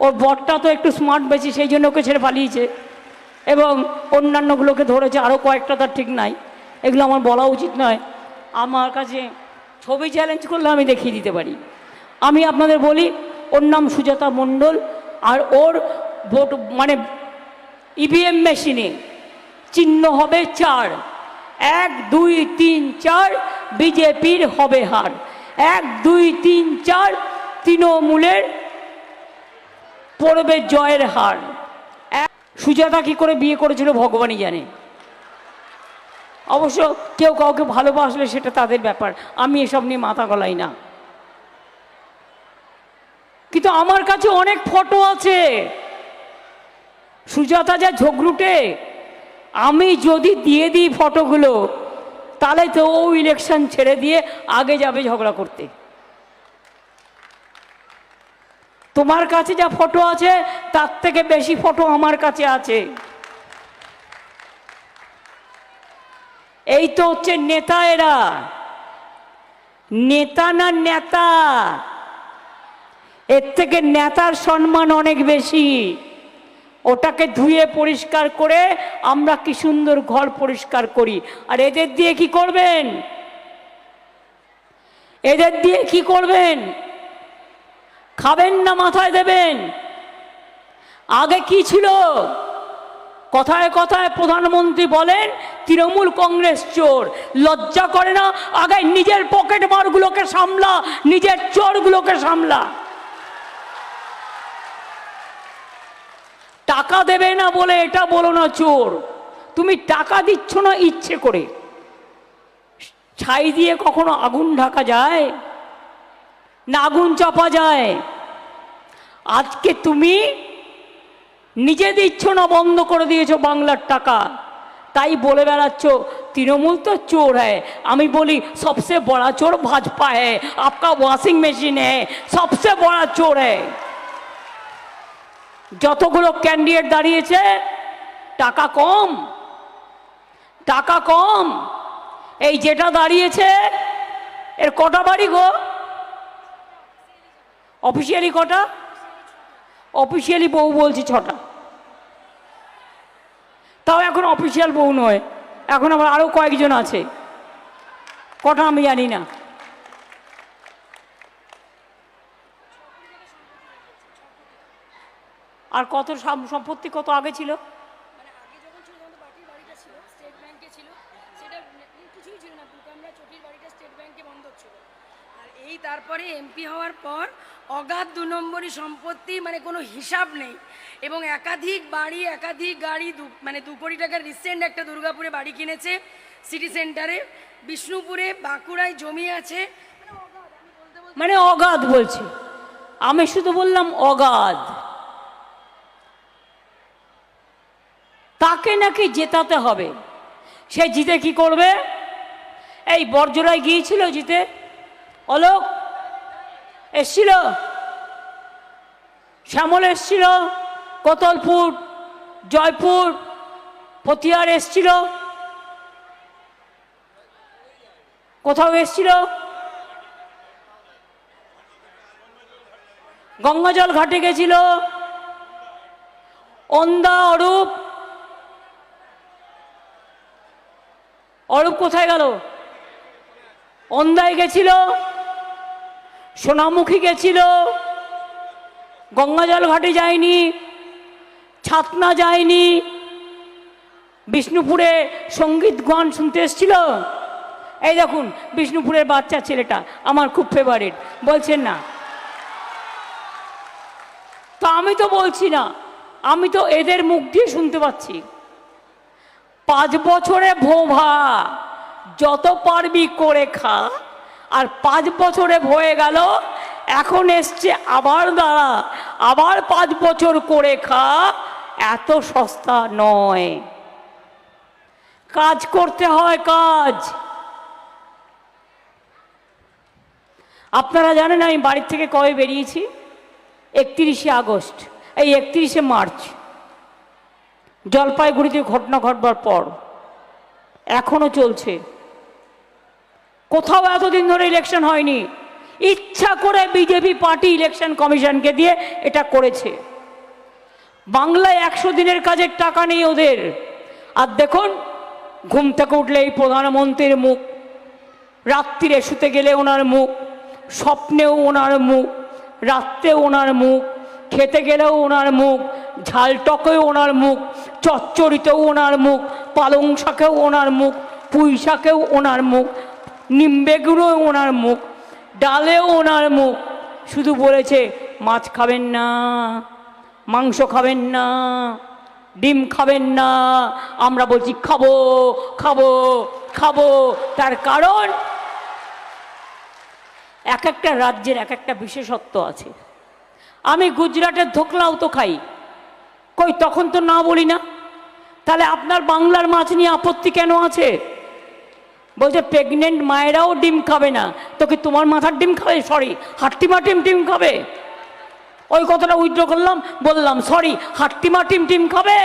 ওর বরটা তো একটু স্মার্ট বেশি, সেই জন্য ওকে ছেড়ে পালিয়েছে। এবং অন্যান্যগুলোকে ধরেছে আরও কয়েকটা তার ঠিক নাই। এগুলো আমার বলা উচিত নয়। আমার কাছে ছবি চ্যালেঞ্জ করলে আমি দেখিয়ে দিতে পারি। আমি আপনাদের বলি, ওর নাম সুজাতা মণ্ডল, আর ওর ভোট মানে ইভিএম মেশিনে চিহ্ন হবে চার। এক, দুই, তিন, চার, বিজেপির হবে হার। এক, দুই, তিন, চার, তৃণমূলের পড়বে জয়ের হার। সুজাতা কি করে বিয়ে করেছিল ভগবানই জানে। অবশ্য কেউ কাউকে ভালোবাসলে সেটা তাদের ব্যাপার। আমি এসব নিয়ে মাথা গলাই না। কিন্তু আমার কাছে অনেক ফটো আছে। সুজাতা যা ঝগড়ুটে, আমি যদি দিয়ে দিই ফটোগুলো, তাহলে তো ও ইলেকশন ছেড়ে দিয়ে আগে যাবে ঝগড়া করতে। তোমার কাছে যা ফটো আছে, তার থেকে বেশি ফটো আমার কাছে আছে। এই তো হচ্ছে নেতা এরা। নেতা না নেতা? এর থেকে নেতার সম্মান অনেক বেশি। ওটাকে ধুয়ে পরিষ্কার করে আমরা কি সুন্দর ঘর পরিষ্কার করি। আর এদের দিয়ে কি করবেন? এদের দিয়ে কি করবেন? খাবেন না, মাথায় দেবেন। আগে কি ছিল? কথায় কথায় প্রধানমন্ত্রী বলেন, তৃণমূল কংগ্রেস চোর, লজ্জা করে না? আগে নিজের পকেট মারগুলোকে সামলা, নিজের চোরগুলোকে সামলা। টাকা দেবে না বলে এটা বলো না চোর। তুমি টাকা দিচ্ছ না ইচ্ছে করে। ছাই দিয়ে কখনো আগুন ঢাকা যায়? না আগুন চাপা যায়? আজকে তুমি নিজে দিচ্ছ না বন্ধ করে দিয়েছ বাংলার টাকা। তাই বলে বেড়াচ্ছ, তৃণমূল তো চোর হ্যাঁ আমি বলি সবসে বড় চোর ভাজপা হ্যাঁ আপকা ওয়াশিং মেশিন হ্যাঁ সবসে বড় চোর হ্যাঁ যতগুলো ক্যান্ডিডেট দাঁড়িয়েছে, টাকা কম টাকা কম। এই যেটা দাঁড়িয়েছে, এর কটা বাড়ি গো? অফিসিয়ালি কটা? অফিসিয়ালি বউ বলছি ছটা। তাও এখন অফিসিয়াল বউ নয়। এখন আমার আরও কয়েকজন আছে। কটা আমি জানি না। আর কত সম্পত্তি কত আগে ছিল? তারপরে এমপি হওয়ার পর অগাধ দু নম্বরই সম্পত্তি মানে কোনো হিসাব নেই। এবং একাধিক বাড়ি, একাধিক গাড়ি মানে দু কোটি টাকার রিসেন্ট একটা দুর্গাপুরে বাড়ি কিনেছে সিটি সেন্টারে বিষ্ণুপুরে বাঁকুড়ায় জমি আছে। মানে অগাধ বলছি। আমি শুধু বললাম অগাধ। তাকে নাকি জেতাতে হবে। সে জিতে কি করবে? এই বর্জরায় গিয়েছিল জিতে। অলোক এসছিল। শ্যামল এসছিল, কোতলপুর, জয়পুর পতিয়ার এসছিল। কোথাও এসছিল? গঙ্গাজল ঘাটে গেছিল। অন্দা, অরূপ। অরূপ কোথায় গেল? অন্দায় গেছিল। সোনামুখী গেছিল। গঙ্গাজল ঘাটে যায়নি, ছাতনা যায়নি। বিষ্ণুপুরে সংগীত গান শুনতে এসছিল। এই দেখুন, বিষ্ণুপুরের বাচ্চা ছেলেটা, আমার খুব ফেভারিট বলছেন না। তো আমি তো বলছি না, আমি তো এদের মুখ দিয়ে শুনতে পাচ্ছি। পাঁচ বছরে ভোভা, যত পারবি করে খা। আর পাঁচ বছরে ভয়ে গেল, এখন এসছে আবার দাঁড়া, আবার পাঁচ বছর করে খা, এত সস্তা নয়। কাজ করতে হয় কাজ। আপনারা জানেন আমি বাড়ির থেকে কবে বেরিয়েছি? একত্রিশে আগস্ট, এই একত্রিশে মার্চ। জলপাইগুড়িতে ঘটনা ঘটবার পর। এখনও চলছে। কোথাও এতদিন ধরে ইলেকশন হয়নি। ইচ্ছা করে বিজেপি পার্টি ইলেকশন কমিশনকে দিয়ে এটা করেছে। বাংলায় একশো দিনের কাজের টাকা নেই ওদের। আর দেখুন, ঘুম থেকে উঠলে এই প্রধানমন্ত্রীর মুখ, রাত্রিরে শুতে গেলে ওনার মুখ, স্বপ্নেও ওনার মুখ, রাত্রে ওনার মুখ, খেতে গেলেও ওনার মুখ, ঝাল টকেও ওনার মুখ, চচ্চড়িতেও ওনার মুখ, পালং শাকেও ওনার মুখ, পুঁই শাকেও ওনার মুখ নিমবেগুড়েও ওনার মুখ ডালেও ওনার মুখ। শুধু বলেছে, মাছ খাবেন না, মাংস খাবেন না, ডিম খাবেন না, আমরা বলছি, খাব খাব খাব। তার কারণ এক একটা রাজ্যের এক একটা বিশেষত্ব আছে। আমি গুজরাটের ধোকলাও তো খাই। কই, তখন তো না বলি না? তাহলে আপনার বাংলার মাছ নিয়ে আপত্তি কেন আছে? বলছে প্রেগনেন্ট মায়েরাও ডিম খাবে না। তো কি তোমার মাথার ডিম খাবে? সরি হাট্টিমা টিম ডিম খাবে? ওই কথাটা উইথড্র করলাম, বললাম সরি হাট্টিমা টিম টিম খাবে?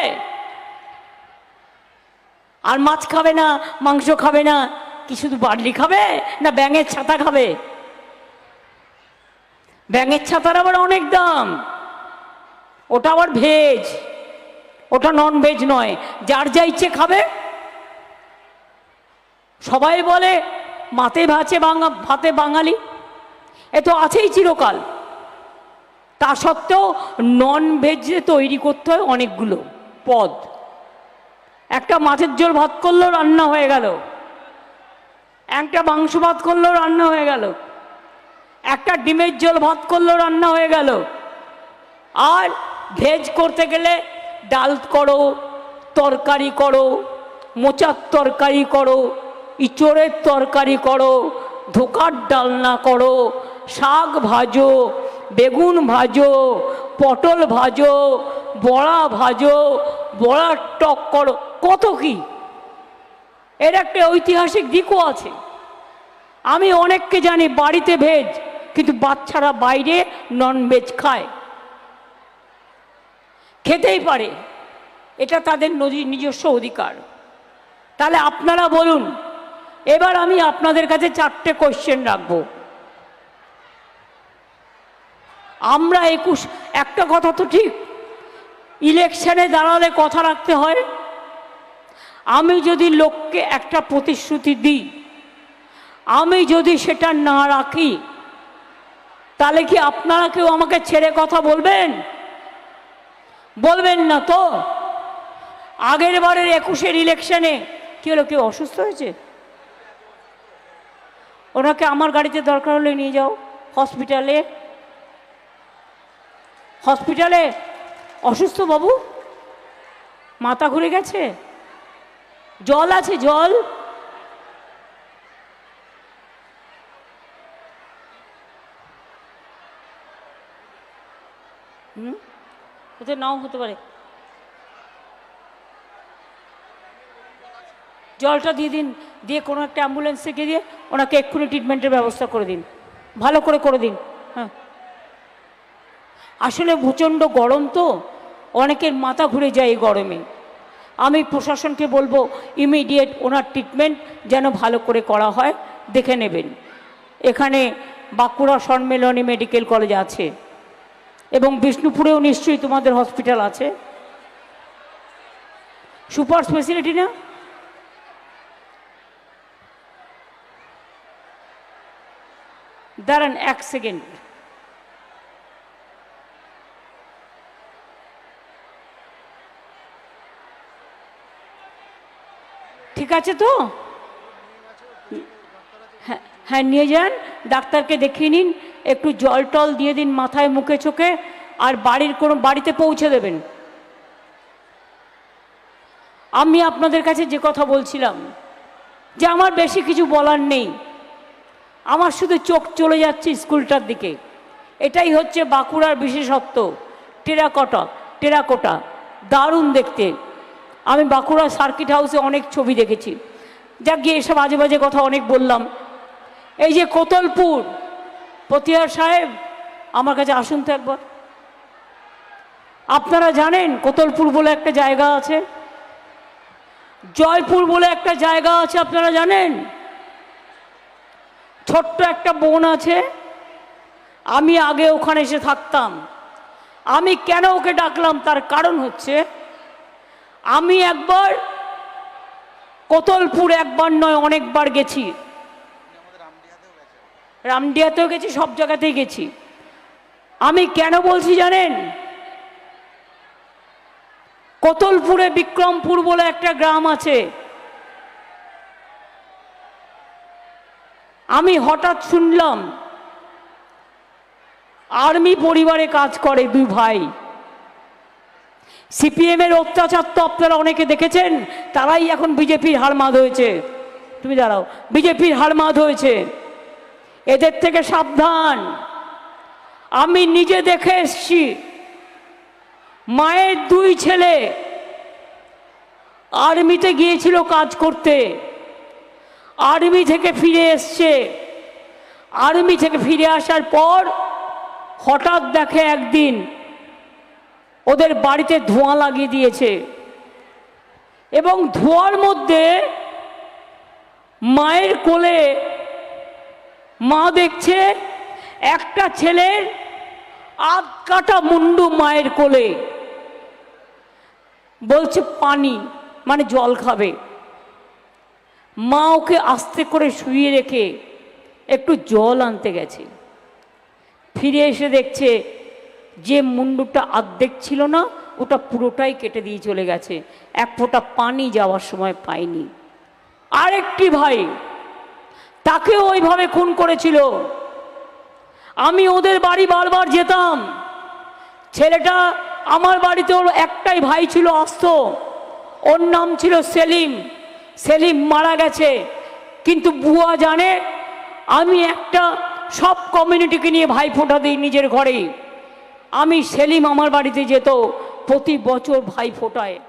আর মাছ খাবে না, মাংস খাবে না, কি শুধু বার্লি খাবে না ব্যাঙের ছাতা খাবে? ব্যাঙের ছাতার আবার অনেক দাম। ওটা আবার ভেজ, ওটা নন ভেজ নয়। যার যা ইচ্ছে খাবে সবাই বলে, মাতে ভাতে বাঙা, ভাতে বাঙালি? এ তো আছেই চিরকাল। তা সত্ত্বেও নন ভেজে তৈরি করতে হয় অনেকগুলো পদ। একটা মাছের ঝোল ভাত করলেও রান্না হয়ে গেল। একটা মাংস ভাত করলেও রান্না হয়ে গেল। একটা ডিমের ঝোল ভাত করলেও রান্না হয়ে গেল। আর ভেজ করতে গেলে ডাল করো, তরকারি করো, মোচার তরকারি করো ইচড়ের তরকারি করো, ধোকার ডালনা করো, শাক ভাজো, বেগুন ভাজো, পটল ভাজো, বড়া ভাজো, বড়ার টক করো, কত কি? এর একটা ঐতিহাসিক দিকও আছে। আমি অনেককে জানি বাড়িতে ভেজ, কিন্তু বাচ্চারা বাইরে নন ভেজ খায়। খেতেই পারে। এটা তাদের নজি- নিজস্ব অধিকার। তাহলে আপনারা বলুন এবার আমি আপনাদের কাছে চারটে কোশ্চেন রাখব। আমরা একুশ, একটা কথা তো ঠিক ইলেকশনে দাঁড়ালে কথা রাখতে হয়। আমি যদি লোককে একটা প্রতিশ্রুতি দিই, আমি যদি সেটা না রাখি, তাহলে কি আপনারা কেউ আমাকে ছেড়ে কথা বলবেন? বলবেন না তো। আগের বারের একুশের ইলেকশনে কি হলো, কেউ অসুস্থ হয়েছে? ওনাকে আমার গাড়িতে দরকার হলে নিয়ে যাও। হসপিটালে। হসপিটালে। অসুস্থ বাবু? মাথা ঘুরে গেছে? জল আছে, জল। হুম? নাও, হতে পারে। জলটা দিয়ে দিন। দিয়ে কোনো একটা অ্যাম্বুলেন্স থেকে দিয়ে ওনাকে এক্ষুনি ট্রিটমেন্টের ব্যবস্থা করে দিন। ভালো করে করে দিন। হ্যাঁ। আসলে প্রচণ্ড গরম তো, অনেকের মাথা ঘুরে যায় এই গরমে। আমি প্রশাসনকে বলব ইমিডিয়েট ওনার ট্রিটমেন্ট যেন ভালো করে করা হয়, দেখে নেবেন। এখানে বাঁকুড়া সম্মেলনী মেডিকেল কলেজ আছে এবং বিষ্ণুপুরেও নিশ্চয়ই তোমাদের হসপিটাল আছে। সুপার স্পেশালিটি না? দাঁড়ান এক সেকেন্ড ঠিক আছে তো? হ্যাঁ হ্যাঁ নিয়ে যান, ডাক্তারকে দেখিয়ে নিন, একটু জল টল দিয়ে দিন মাথায়, মুখে, চোখে, আর বাড়ির কোনো, বাড়িতে পৌঁছে দেবেন। আমি আপনাদের কাছে যে কথা বলছিলাম, যে আমার বেশি কিছু বলার নেই। আমার শুধু চোখ চলে যাচ্ছে স্কুলটার দিকে। এটাই হচ্ছে বাঁকুড়ার বিশেষত্ব। টেরাকটা, টেরাকোটা, দারুণ দেখতে। আমি বাঁকুড়া সার্কিট হাউসে অনেক ছবি দেখেছি। যাক, গিয়ে এসব বাজে বাজে কথা অনেক বললাম। এই যে কোতলপুর পতিয়ার সাহেব, আমার কাছে আসুন তো একবার। আপনারা জানেন কোতলপুর বলে একটা জায়গা আছে? জয়পুর বলে একটা জায়গা আছে, আপনারা জানেন? ছোট্ট একটা বোন আছে, আমি আগে ওখানে এসে থাকতাম। আমি কেন ওকে ডাকলাম? তার কারণ হচ্ছে, আমি একবার কোতলপুর একবার নয়, অনেকবার গেছি। রামডিয়াতেও গেছি, সব জায়গাতেই গেছি। আমি কেন বলছি জানেন? কোতলপুরে বিক্রমপুর বলে একটা গ্রাম আছে। আমি হঠাৎ শুনলাম, আর্মি পরিবারে কাজ করে দুই ভাই। সিপিএম এর অত্যাচার তো আপনারা অনেকে দেখেছেন, তারাই এখন বিজেপির হারমাদ হয়েছে। তুমি দাঁড়াও, বিজেপির হারমাদ হয়েছে। এদের থেকে সাবধান। আমি নিজে দেখে এসছি, মায়ের দুই ছেলে আর্মিতে গিয়েছিল কাজ করতে। আর্মি থেকে ফিরে এসছে। আর্মি থেকে ফিরে আসার পর হঠাৎ দেখে একদিন ওদের বাড়িতে ধোঁয়া লাগিয়ে দিয়েছে এবং ধোঁয়ার মধ্যে মায়ের কোলে মা দেখছে একটা ছেলের আধ কাটা মুন্ডু মায়ের কোলে। বলছে, পানি মানে জল খাবে। মা ওকে আস্তে করে শুয়ে রেখে একটু জল আনতে গেছে। ফিরে এসে দেখছে যে মুন্ডুটা আর্ধেক ছিল না, ওটা পুরোটাই কেটে দিয়ে চলে গেছে। এক ফোঁটা পানি যাওয়ার সময় পায়নি আরেকটি ভাই তাকেও ওইভাবে খুন করেছিল। আমি ওদের বাড়ি বারবার যেতাম। ছেলেটা আমার বাড়িতে ওর একটাই ভাই ছিল আস্ত। ওর নাম ছিল সেলিম। সেলিম মারা গেছে। কিন্তু বুয়া জানে, আমি একটা সব কমিউনিটিকে নিয়ে ভাই ফোঁটা দিই নিজের ঘরেই। আমি সেলিম আমার বাড়িতে যেত, প্রতি বছর ভাই ফোটায়।